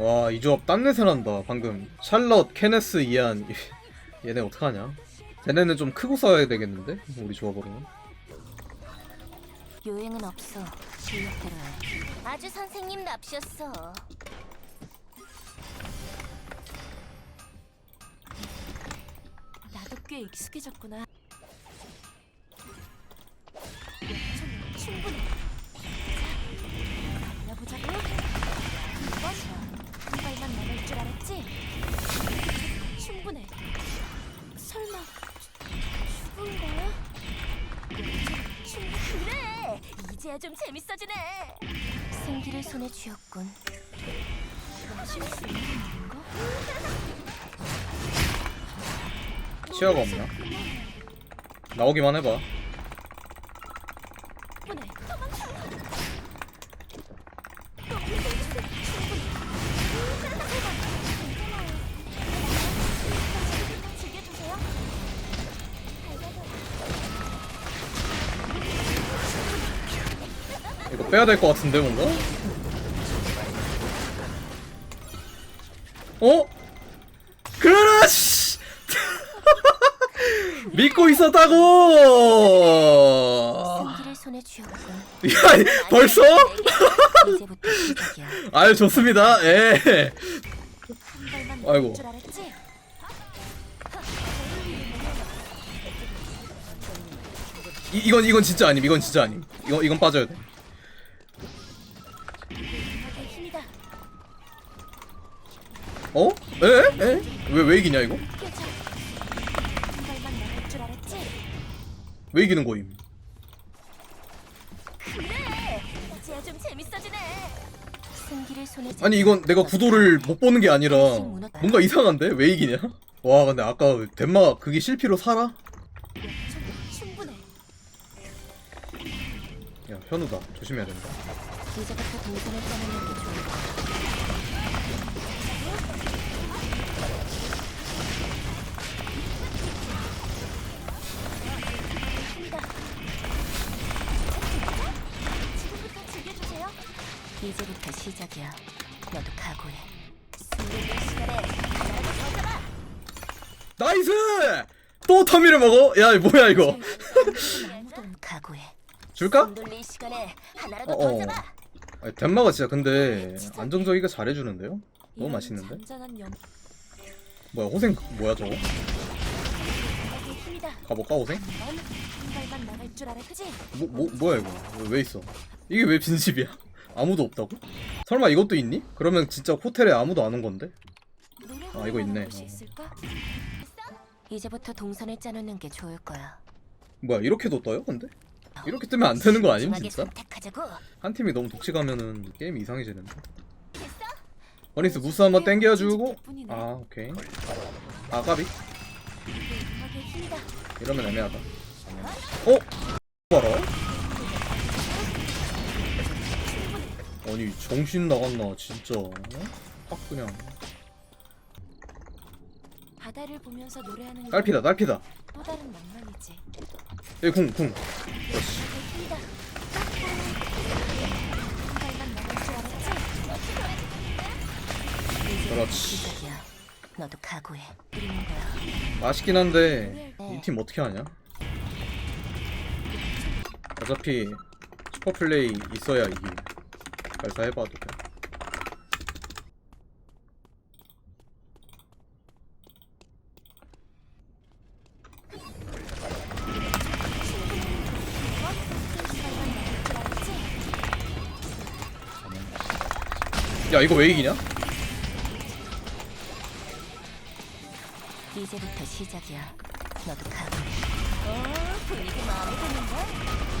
와, 이 조합 딴 냄새 난다, 방금. 샬럿, 케네스, 이안. 얘네 어떡하냐? 쟤네는 좀 크고 싸워야 되겠는데? 우리 조합으로는. 요행은 없어. 실력대로 해. 아주 선생님 납셨어. 나도 꽤 익숙해졌구나. 있는 건가? 치아가 없나? 나오기만 해봐. 이거 빼야 될 것 같은데, 뭔가? 어? 그렇지! 믿고 있었다고! 승기를 손에 쥐었군. 야, 벌써? 이제부터 시작이야. 아유, 좋습니다. 예. 한 발만 아이고. 나갈 줄 알았지? 이, 이건, 이건 진짜 아님, 이건 진짜 아님. 이건, 이건 빠져야 돼. 어? 에? 에? 왜, 왜 이기냐, 이거? 왜 이기는 거임? 아니, 이건 내가 구도를 못 보는 게 아니라 뭔가 이상한데? 왜 이기냐? 와, 근데 아까 덴마 그게 실피로 살아? 야, 현우다. 조심해야 된다. 이제부터 시작이야. 너도 각오해. 시간에. 나이스! 또 터미를 먹어? 야, 뭐야, 이거? 각오해. 줄까? 손 돌릴 시간에 하나라도 어, 더 어. 아니, 덴마가 진짜 근데 안정적이가 잘해주는데요? 너무 맛있는데? 뭐야, 호생, 뭐야, 저거? 힘이다. 가볼까, 호생? 넌한 발만 나갈 줄 알았지? 뭐, 뭐, 뭐야, 이거? 왜, 왜 있어? 이게 왜 빈집이야? 아무도 없다고? 설마 이것도 있니? 그러면 진짜 호텔에 아무도 안 온 건데? 아, 이거 있네. 어. 이제부터 동선을 짜놓는 게 좋을 거야. 뭐야, 이렇게도 떠요, 근데? 이렇게 뜨면 안 되는 거 아님, 진짜? 한 팀이 너무 독식하면은 게임이 이상해지는데. 어니스 무스 한번 땡겨주고 아 오케이 아 까비 음악의 힘이다. 이러면 애매하다 어? 봐라 아니 정신 나갔나 진짜 어? 확 그냥 바다를 보면서 노래하는 건 딸피다 딸피다 또 다른 낭만이지. 얘궁궁 음악의 힘이다. 한 발만 나갈 줄 알았지? 이제부터 그렇지. 시작이야. 너도 각오해. 그리는 거야. 맛있긴 한데 이 팀 어떻게 하냐 어차피 슈퍼플레이 있어야 이기 발사해봐도 돼 야 이거 왜 이기냐? 이제부터 시작이야. 너도 각오해. 어, 분위기 마음에 드는데?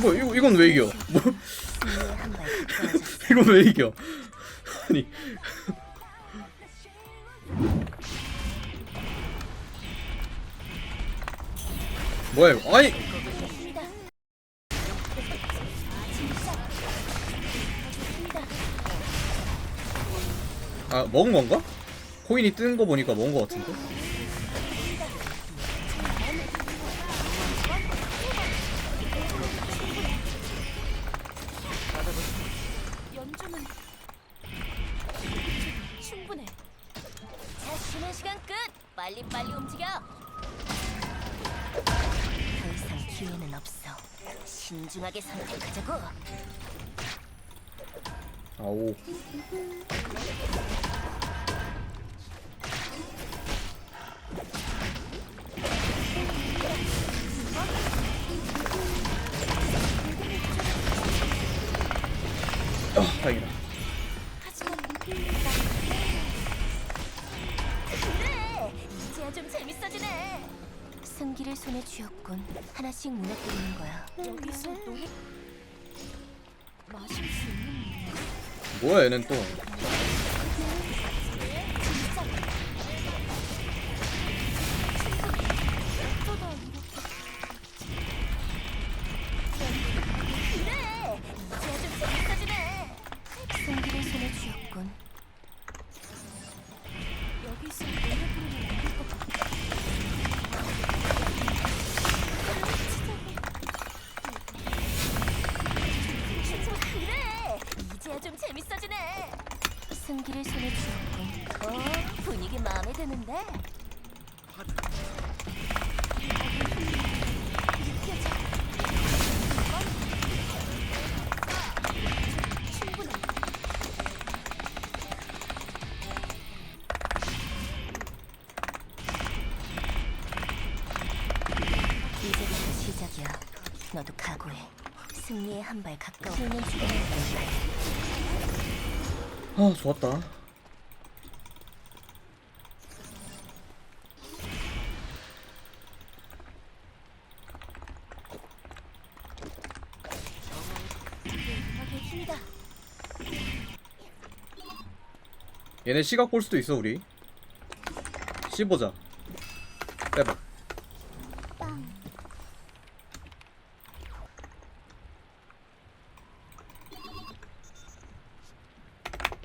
뭐 이거 이건 왜 이겨? 뭐. 이건 왜 이겨? 아니 뭐야 이거? 아니. 아 먹은 건가? 코인이 뜨는 거 보니까 먹은 거 같은데? 기회는 없어. 신중하게 선택하자고. 아오 아 다행이다 승기를 손에 쥐었군. 하나씩 무너뜨리는 거야. 여기서 노래 마실 수 있는 뭐야 얘는 또 재밌어지네. 승기를 손에 쥐었군. 어, 분위기 마음에 드는데. 이제부터 시작이야. 너도 각오해. 승리에 한 발 가까워. 아 좋았다. 얘네 시각 볼 수도 있어 우리. 씹어자. 빼봐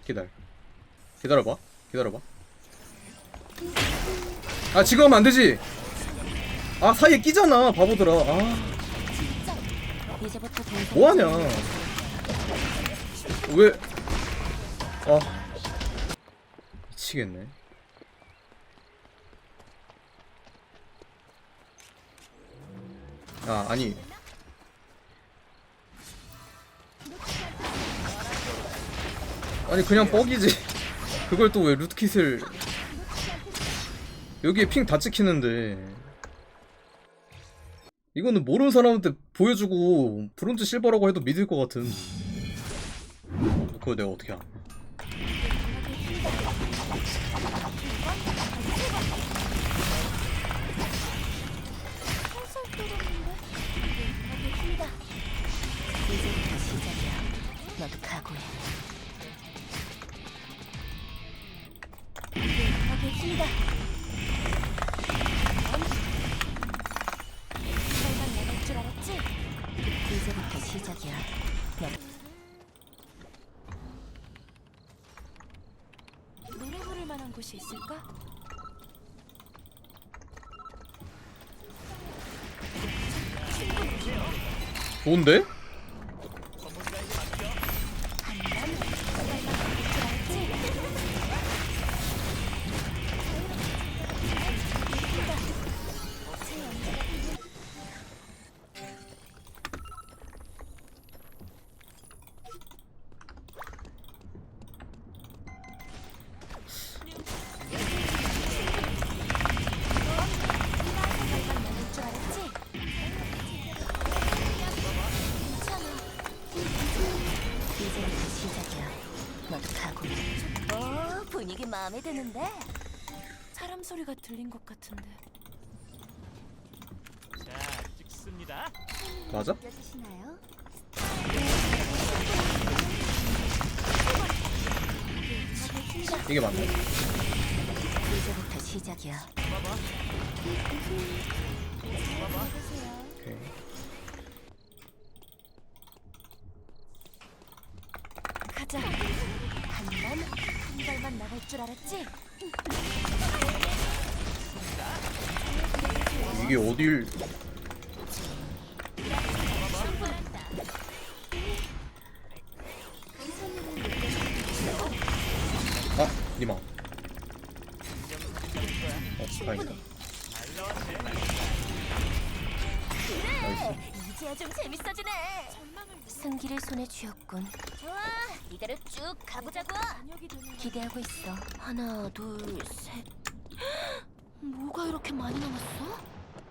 기다려. 기다려봐. 기다려봐. 아 지금 하면 안되지? 아 사이에 끼잖아 바보들아. 아. 뭐하냐? 왜? 아. 미치겠네. 아 아니 아니 그냥 뻑이지 그걸 또 왜 루트킷을 여기에 핑 다 찍히는데 이거는 모르는 사람한테 보여주고 브론즈 실버라고 해도 믿을 것 같은 그거 내가 어떻게 시작이야. 너도 각오해. 힘이다. 이걸만 나갈 줄 알았지? 이제부터 시작이야. 너 노래 부를 만한 곳이 있을까? 좋은데? 마음에 드는데. 사람 소리가 들린 것 같은데 자, 찍습니다. 맞아? 느껴지시나요? 이게 맞네 이제부터 시작이야. 오케이 가자 한만 한 나갈 줄 알았지? 이게 어딜 손으로 니마 어 다행이다. 나이스 이제야 좀 재밌어지네. 승기를 손에 쥐었군. 좋아, 이대로 쭉 가보자고. 기대하고 있어. 하나, 둘, 셋. 뭐가 이렇게 많이 남았어?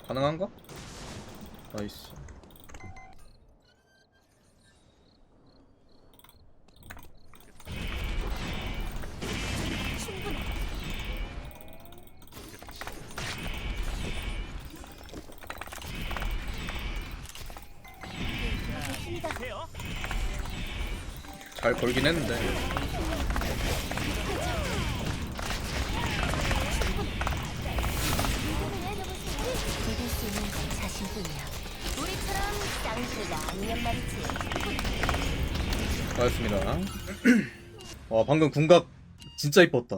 가능한가? 나이스 잘 걸긴 했는데 믿을 수 있는 건 자신뿐이야. 우리처럼 쌍둥이가 아니면 말이지. 고맙습니다 와 방금 궁각 진짜 이뻤다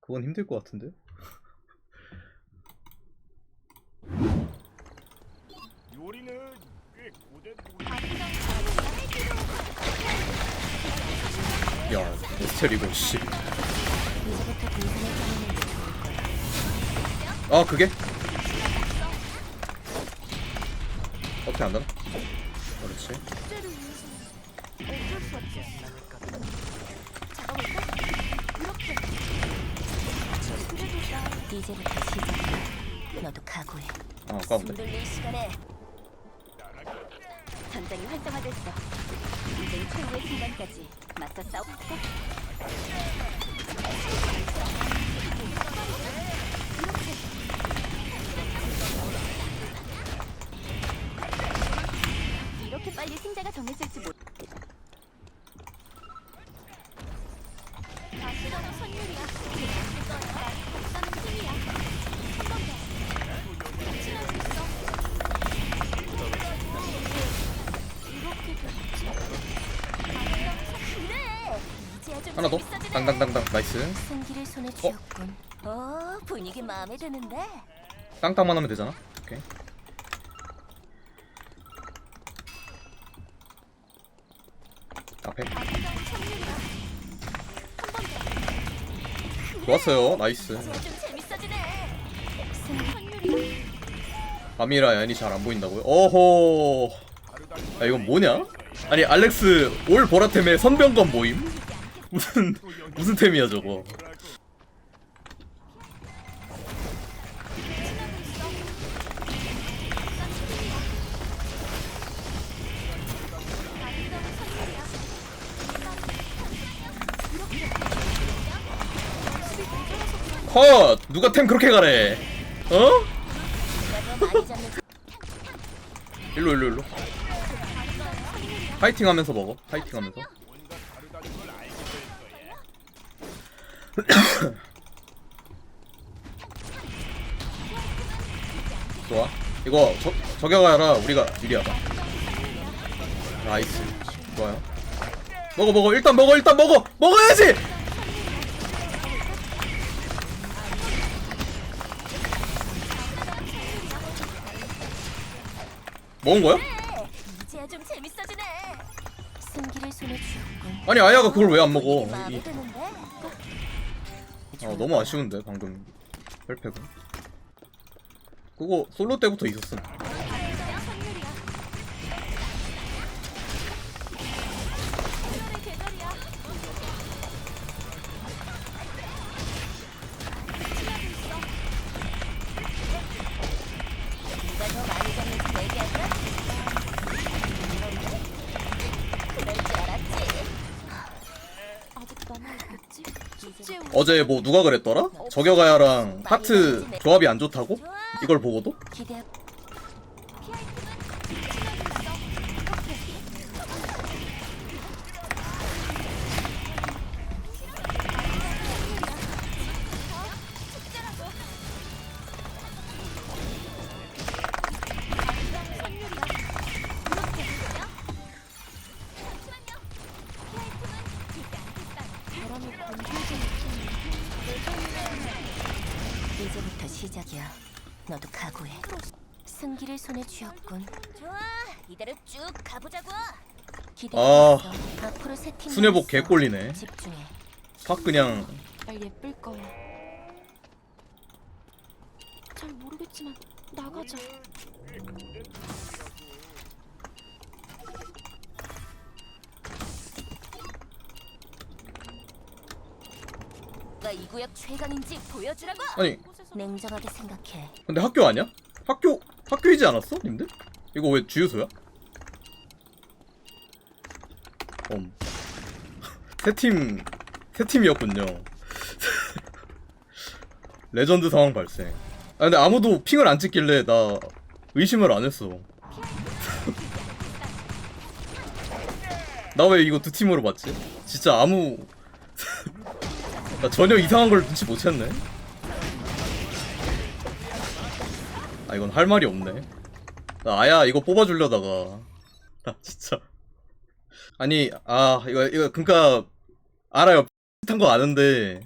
그건 힘들 것 같은데 요리는 꽤 고된 야 에스텔이고 씨. 아 그게? 어떻게 안 되나? 그렇지 이제부터 시작이야. 너도 각오해. 돌릴 시간에 전장이 활성화됐어. 이젠 최후의 순간까지 맞서 싸우고. 이렇게 빨리 승자가 정해질지 못. 이렇게 됐지. 하나 더. 땅땅땅땅 나이스 승기를 손에 쥐었군. 어, 분위기 마음에 드는데. 땅땅만 하면 되잖아 오케이 앞에 좋았어요 나이스 좀 재밌어지네. 아미라 야인이 잘안 보인다고요? 어호 야 이건 뭐냐? 아니 알렉스 올 보라템의 선병건 모임? 무슨 무슨 템이야 저거? 컷! 누가 템 그렇게 가래? 어? 일로 일로 일로. 파이팅 하면서 먹어. 파이팅 하면서 좋아 이거 저, 저격하라 우리가 유리하다 나이스 좋아요 먹어 먹어 일단 먹어 일단 먹어 먹어야지 먹은 거야? 이제야 좀 재밌어지네. 승기를 손에 쥐었군. 아니 아야가 그걸 왜 안 먹어 이. 아 너무 아쉬운데 방금 혈팩은? 그거 솔로 때부터 있었음 어제 뭐 누가 그랬더라? 저격아야랑 하트 조합이 안 좋다고? 이걸 보고도? 쥐었군. 좋아, 이대로 쭉 가보자고. 기대했어. 앞으로 세 팀. 아, 순회복. 개꼴리네. 집중해. 팍 그냥 날 예쁠 거야. 잘 모르겠지만 나가자. 이 구역 최강인지 보여주라고. 아니 냉정하게 생각해. 근데 학교 아니야? 학교 학교이지 않았어, 님들? 이거 왜 주유소야? 음. 세팀 세 팀이었군요. 레전드 상황 발생. 아 근데 아무도 핑을 안 찍길래 나 의심을 안 했어. 나 왜 이거 두 팀으로 봤지? 진짜 아무 나 전혀 이상한 걸 눈치 못 챘네. 아 이건 할 말이 없네. 나 아야 이거 뽑아주려다가 나 진짜 아니 아 이거 이거 그니까 알아요 탄거 아는데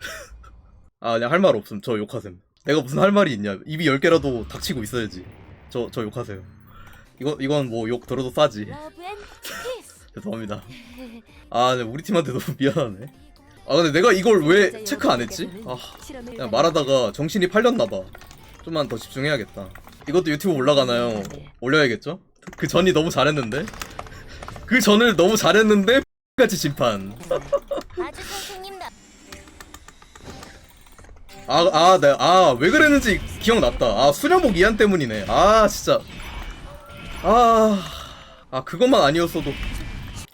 아 그냥 할 말 없음 저 욕하셈. 내가 무슨 할 말이 있냐 입이 열 개라도 닥치고 있어야지. 저 저 욕하세요. 이거 이건 뭐 욕 들어도 싸지. 죄송합니다. 아 근데 우리 팀한테 너무 미안하네. 아 근데 내가 이걸 왜 체크 안 했지? 아 그냥 말하다가 정신이 팔렸나봐. 좀만 더 집중해야겠다. 이것도 유튜브 올라가나요? 올려야겠죠? 그 전이 너무 잘했는데? 그 전을 너무 잘했는데 같이 심판. 아, 아, 네, 아, 왜 그랬는지 기억났다. 아, 수련복 이한 때문이네. 아, 진짜. 아, 아, 그것만 아니었어도.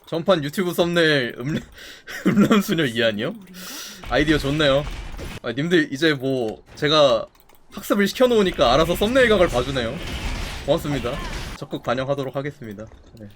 전판 유튜브 썸네일 음, 음란수녀 이한이요? 아이디어 좋네요. 아, 님들 이제 뭐, 제가 학습을 시켜놓으니까 알아서 썸네일 각을 봐주네요. 고맙습니다. 적극 반영하도록 하겠습니다. 네.